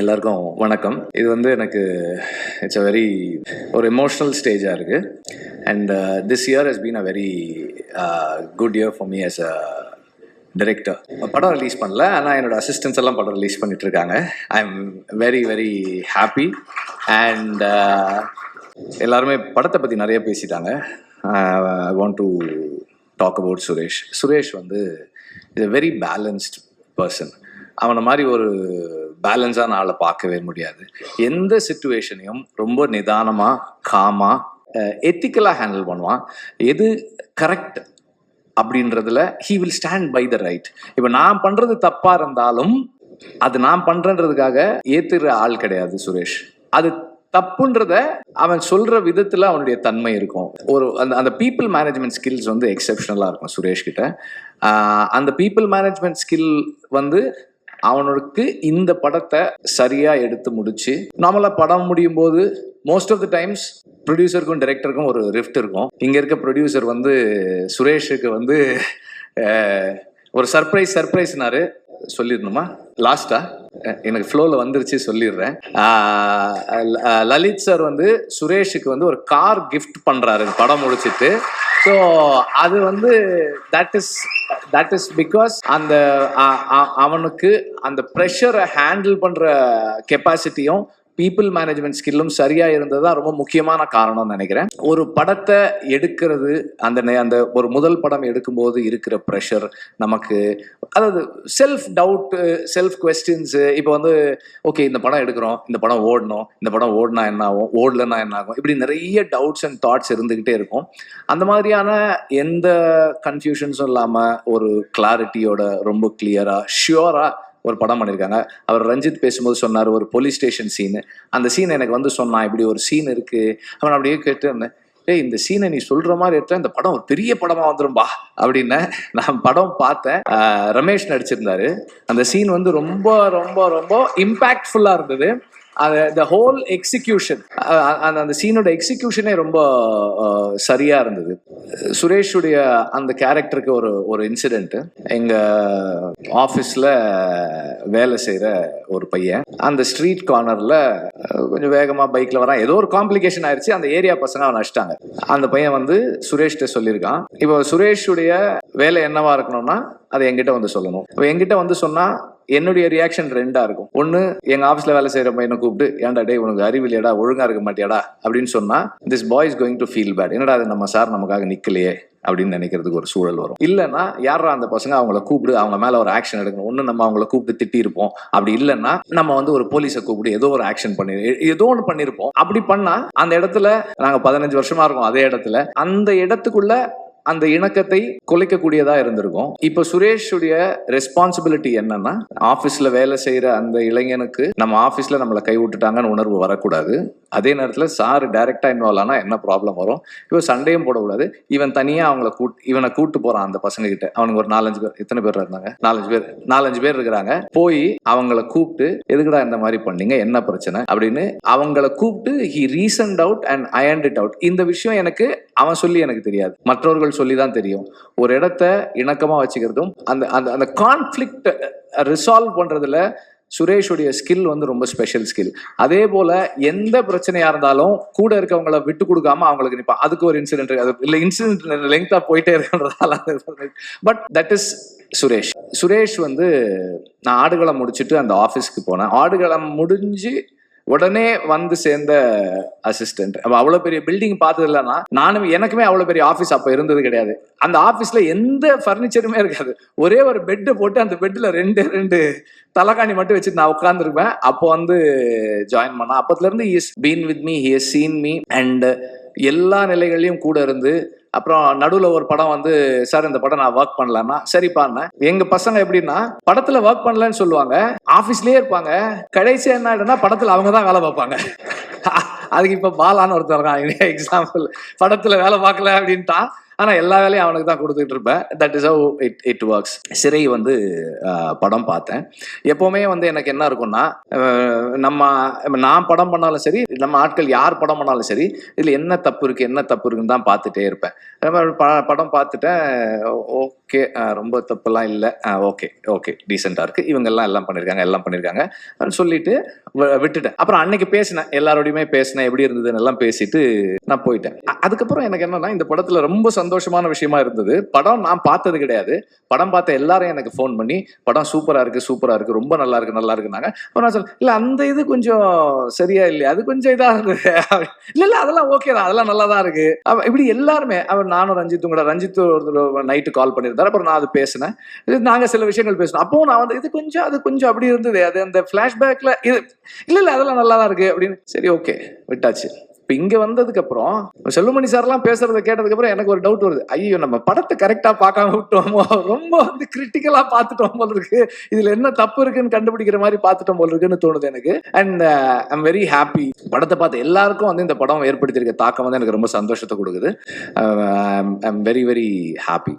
எல்லாருக்கும் வணக்கம். இது வந்து எனக்கு இட்ஸ் அ வெரி ஒரு எமோஷ்னல் ஸ்டேஜாக இருக்குது and this year has been a very good year for me as a director படம் ரிலீஸ் பண்ணல. ஆனால் என்னோட அசிஸ்டன்ஸ் எல்லாம் படம் ரிலீஸ் பண்ணிட்டு இருக்காங்க. I am very very happy and எல்லாருமே படத்தை பற்றி நிறைய பேசிட்டாங்க. I want to talk about Suresh Suresh வந்து is a very balanced person அவனை மாதிரி ஒரு பேலன்ஸான ஆளை பார்க்கவே முடியாது. எந்த சுச்சுவேஷனையும் ரொம்ப நிதானமாக காமாக எத்திக்கலாக ஹேண்டில் பண்ணுவான். எது கரெக்ட் அப்படின்றதுல he will stand by the right இப்போ நான் பண்ணுறது தப்பாக இருந்தாலும் அது நான் பண்ணுறன்றதுக்காக ஏற்றுற ஆள் கிடையாது சுரேஷ். அது தப்புன்றத அவன் சொல்ற விதத்துல அவனுடைய தன்மை இருக்கும். ஒரு அந்த அந்த பீப்புள் மேனேஜ்மெண்ட் ஸ்கில்ஸ் வந்து எக்ஸெப்ஷனலா இருக்கும் சுரேஷ் கிட்ட அந்த பீப்புள் மேனேஜ்மெண்ட் ஸ்கில் வந்து அவனுக்கு இந்த படத்தை சரியாக எடுத்து முடிச்சு நார்மலா படம் முடியும் போது மோஸ்ட் ஆஃப் த டைம்ஸ் ப்ரொடியூசருக்கும் டைரக்டருக்கும் ஒரு ரிஃப்ட் இருக்கும். இங்கே இருக்க ப்ரொடியூசர் வந்து சுரேஷுக்கு வந்து ஒரு சர்ப்ரைஸ் சர்ப்ரைஸ்னாரு சொல்லிடணுமா? லாஸ்டா எனக்கு ஃப்ளோவில் வந்துருச்சு சொல்லிடுறேன். லலித் சார் வந்து சுரேஷுக்கு வந்து ஒரு கார் கிஃப்ட் பண்ணுறாரு படம் முடிச்சிட்டு. ஸோ அது வந்து that is that is because அந்த அவனுக்கு அந்த ப்ரெஷரை ஹேண்டில் பண்ணுற கெப்பாசிட்டியும் பீப்புள் மேனேஜ்மெண்ட் ஸ்கில்லும் சரியா இருந்தது தான் ரொம்ப முக்கியமான காரணம்னு நினைக்கிறேன். ஒரு படத்தை எடுக்கிறது அந்த அந்த ஒரு முதல் படம் எடுக்கும்போது இருக்கிற ப்ரெஷர் நமக்கு அதாவது செல்ஃப் டவுட்டு செல்ஃப் கொஸ்டின்ஸு இப்போ வந்து ஓகே இந்த படம் எடுக்கிறோம் இந்த படம் ஓடணும் இந்த படம் ஓடினா என்ன ஆகும் ஓடலன்னா என்ன ஆகும் இப்படி நிறைய டவுட்ஸ் அண்ட் தாட்ஸ் இருந்துக்கிட்டே இருக்கும். அந்த மாதிரியான எந்த கன்ஃபியூஷன்ஸும் இல்லாமல் ஒரு கிளாரிட்டியோட ரொம்ப கிளியராக ஷியோராக ஒரு படம் பண்ணியிருக்காங்க அவர் ரஞ்சித் பேசும்போது சொன்னார் ஒரு போலீஸ் ஸ்டேஷன் சீனு அந்த சீன் எனக்கு வந்து சொன்னான் இப்படி ஒரு சீன் இருக்கு. அவன் அப்படியே கேட்டு ஏய் இந்த சீனை நீ சொல்ற மாதிரி எடுத்தா இந்த படம் ஒரு பெரிய படமா வந்துரும்பா அப்படின்னு நான் படம் பார்த்தேன். ரமேஷ் நடிச்சிருந்தாரு. அந்த சீன் வந்து ரொம்ப ரொம்ப ரொம்ப இம்பாக்ட்ஃபுல்லா இருந்தது. த ஹோல் எக்ஸிக்யூஷன் அந்த அந்த சீனோட எக்ஸிக்யூஷனே ரொம்ப சரியா இருந்தது. சுரேஷுடைய அந்த கேரக்டருக்கு ஒரு ஒரு இன்சிடென்ட் எங்க ஆஃபீஸில் வேலை செய்கிற ஒரு பையன். அந்த ஸ்ட்ரீட் கார்னரில் கொஞ்சம் வேகமாக பைக்கில் வரான். ஏதோ ஒரு காம்ப்ளிகேஷன் ஆயிடுச்சு அந்த ஏரியா பசங்க அவன் அடிச்சிட்டாங்க. அந்த பையன் வந்து சுரேஷ்கிட்ட சொல்லியிருக்கான். இப்போ சுரேஷுடைய வேலை என்னவா இருக்கணும்னா அதை என்கிட்ட வந்து சொல்லணும். இப்போ என்கிட்ட வந்து சொன்னா என்னுடைய ரியாக்ஷன் ரெண்டா இருக்கும். ஒன்னு எங்க ஆபீஸ்ல வேலை செய்யற பையனை கூப்பிட்டு ஏன்டா டே உனக்கு அறிவில்லையாடா ஒழுங்கா இருக்க மாட்டியாடா? அப்படின்னு சொன்னா this boy is going to feel bad என்னடா அது நம்ம சார் நமக்காக நிக்கலையே? அப்படின்னு நினைக்கிறதுக்கு ஒரு சூழல் வரும். இல்லைன்னா யாரா அந்த பசங்க அவங்கள கூப்பிடு அவங்க மேல ஒரு ஆக்ஷன் எடுக்கணும். ஒன்று நம்ம அவங்கள கூப்பிட்டு திட்டிருப்போம் அப்படி இல்லைன்னா நம்ம வந்து ஒரு போலீஸை கூப்பிட்டு ஏதோ ஒரு ஆக்ஷன் பண்ணி ஏதோ ஒன்று பண்ணியிருப்போம். அப்படி பண்ணா அந்த இடத்துல நாங்கள் பதினஞ்சு வருஷமா இருக்கோம் அதே இடத்துல. அந்த இடத்துக்குள்ள அந்த இணக்கத்தை குலைக்கக்கூடியதா இருந்திருக்கும். இப்போ சுரேஷுடைய ரெஸ்பான்சிபிலிட்டி என்னன்னா ஆபீஸ்ல வேலை செய்யற அந்த இளைஞனுக்கு நம்ம ஆபீஸ்ல நம்மளை கை விட்டுட்டாங்கன்னு உணர்வு வரக்கூடாது. அதே நேரத்துல சார் டைரக்டா இன்வால்வ் ஆனா என்ன ப்ராப்ளம் வரும்? இப்போ சண்டையும் போடக்கூடாது. இவன் தனியா அவங்கள கூட் இவனை கூட்டு போறான் அந்த பசங்க கிட்ட. அவனுக்கு ஒரு நாலஞ்சு பேர் எத்தனை பேர் இருந்தாங்க? நாலஞ்சு பேர் நாலஞ்சு பேர் இருக்கிறாங்க. போய் அவங்கள கூப்பிட்டு எதுக்குடா இந்த மாதிரி பண்ணீங்க? என்ன பிரச்சனை? அப்படின்னு அவங்கள கூப்பிட்டு he reasoned out and ironed it out இந்த விஷயம் எனக்கு அவன் சொல்லி எனக்கு தெரியாது. மற்றவர்கள் சொல்லி தான் தெரியும். ஒரு இடத்த இணக்கமாக வச்சுக்கிறதும் அந்த அந்த அந்த கான்ஃப்ளிக்ட் ரிசால்வ் பண்ணுறதுல சுரேஷுடைய ஸ்கில் வந்து ரொம்ப ஸ்பெஷல் ஸ்கில் அதே போல எந்த பிரச்சனையா இருந்தாலும் கூட இருக்கவங்கள விட்டு கொடுக்காம அவங்களுக்கு நிற்பான் அதுக்கு ஒரு இன்சிடென்ட் அது இல்லை இன்சிடென்ட் லெங்க்தா போயிட்டே இருக்கிறதால but that is Suresh. Suresh வந்து நான் ஆடுகளம் முடிச்சுட்டு அந்த ஆஃபீஸ்க்கு போனேன். ஆடுகளம் முடிஞ்சு உடனே வந்து சேர்ந்த அசிஸ்டன்ட் அப்ப அவ்வளவு பெரிய பில்டிங் பார்த்தது இல்லைன்னா நானும் எனக்குமே அவ்வளவு பெரிய ஆபீஸ் அப்ப இருந்தது கிடையாது. அந்த ஆபீஸ்ல எந்த ஃபர்னிச்சருமே இருக்காது. ஒரே ஒரு பெட்டு போட்டு அந்த பெட்ல ரெண்டு ரெண்டு தலைகாணி மட்டும் வச்சுட்டு நான் உட்காந்துருப்பேன் அப்போ வந்து ஜாயின் பண்ணேன் அப்பத்துல இருந்து is been with me he seen me and எல்லா நிலைகள்லயும் கூட இருந்து அப்புறம் நடுவில் ஒரு படம் வந்து சார் இந்த படம் நான் ஒர்க் பண்ணலான்னா சரிப்பான்னு எங்க பசங்க எப்படின்னா படத்துல ஒர்க் பண்ணலன்னு சொல்லுவாங்க. ஆஃபீஸ்லயே இருப்பாங்க. கடைசியா என்ன ஆயிடும்னா படத்துல அவங்க தான் வேலை பார்ப்பாங்க. அதுக்கு இப்ப பாலான்னு ஒருத்தர் எக்ஸாம்பிள் படத்துல வேலை பார்க்கல அப்படின்ட்டா ஆனால் எல்லா வேலையும் அவனுக்கு தான் கொடுத்துட்டு இருப்பேன். That is how it it works Sirai வந்து படம் பார்த்தேன். எப்போவுமே வந்து எனக்கு என்ன இருக்கும்னா நம்ம நான் படம் பண்ணாலும் சரி நம்ம ஆட்கள் யார் படம் பண்ணாலும் சரி இதில் என்ன தப்பு இருக்குது என்ன தப்பு இருக்குன்னு தான் பார்த்துட்டே இருப்பேன். ப படம் பார்த்துட்டேன் ஓகே ரொம்ப தப்புலாம் இல்லை ஓகே ஓகே டீசெண்டாக இருக்குது இவங்கெல்லாம் எல்லாம் பண்ணியிருக்காங்க எல்லாம் பண்ணியிருக்காங்க அப்படின்னு சொல்லிட்டு வ- விட்டுட்டேன். அப்புறம் அன்னைக்கு பேசினேன் எல்லாரோடையுமே பேசினேன் எப்படி இருந்ததுன்னு எல்லாம் பேசிட்டு நான் போயிட்டேன். அதுக்கப்புறம் எனக்கு என்னன்னா இந்த படத்தில் ரொம்ப சந்தோஷமான விஷயமா இருந்தது. படம் நான் பார்த்தது கிடையாது. படம் பார்த்த எல்லாரும் எனக்கு ஃபோன் பண்ணி படம் சூப்பராக இருக்கு சூப்பராக இருக்கு ரொம்ப நல்லா இருக்கு நல்லா இருக்குனாங்க அப்புறம் நான் சொல்ல இல்லை அந்த இது கொஞ்சம் சரியா இல்லையா? அது கொஞ்சம் இதாக இருக்கு. இல்லை இல்லை அதெல்லாம் ஓகே தான். அதெல்லாம் நல்லா தான் இருக்கு. அவன் இப்படி எல்லாருமே அவர் நானும் ரஞ்சித்தும் கூட ரஞ்சித் ஒரு நைட்டு கால் பண்ணியிருந்தாரு. அப்புறம் நான் அது பேசினேன். இது நாங்க சில விஷயங்கள் பேசினோம். அப்போ நான் வந்து இது கொஞ்சம் அது கொஞ்சம் அப்படி இருந்தது. அது அந்த ஃப்ளாஷ்பேக்கில் இது இல்ல இல்ல அதெல்லாம் நல்லா தான் இருக்கு. அப்படின்னு சரி ஓகே விட்டாச்சு. இப்போ இங்கே வந்ததுக்கப்புறம் செல்லுமணி சார்லாம் பேசுறத கேட்டதுக்கப்புறம் எனக்கு ஒரு டவுட் வருது. ஐயோ நம்ம படத்தை கரெக்டாக பார்க்காம விட்டோமோ? ரொம்ப வந்து கிரிட்டிக்கலாக பார்த்துட்டோம் போல இருக்கு. இதில் என்ன தப்பு இருக்குன்னு கண்டுபிடிக்கிற மாதிரி பார்த்துட்டோம் போல இருக்குன்னு தோணுது எனக்கு. அண்ட் ஐம் வெரி ஹாப்பி படத்தை பார்த்து எல்லாருக்கும் வந்து இந்த படம் ஏற்படுத்தியிருக்க தாக்கம் வந்து எனக்கு ரொம்ப சந்தோஷத்தை கொடுக்குது. I'm very very happy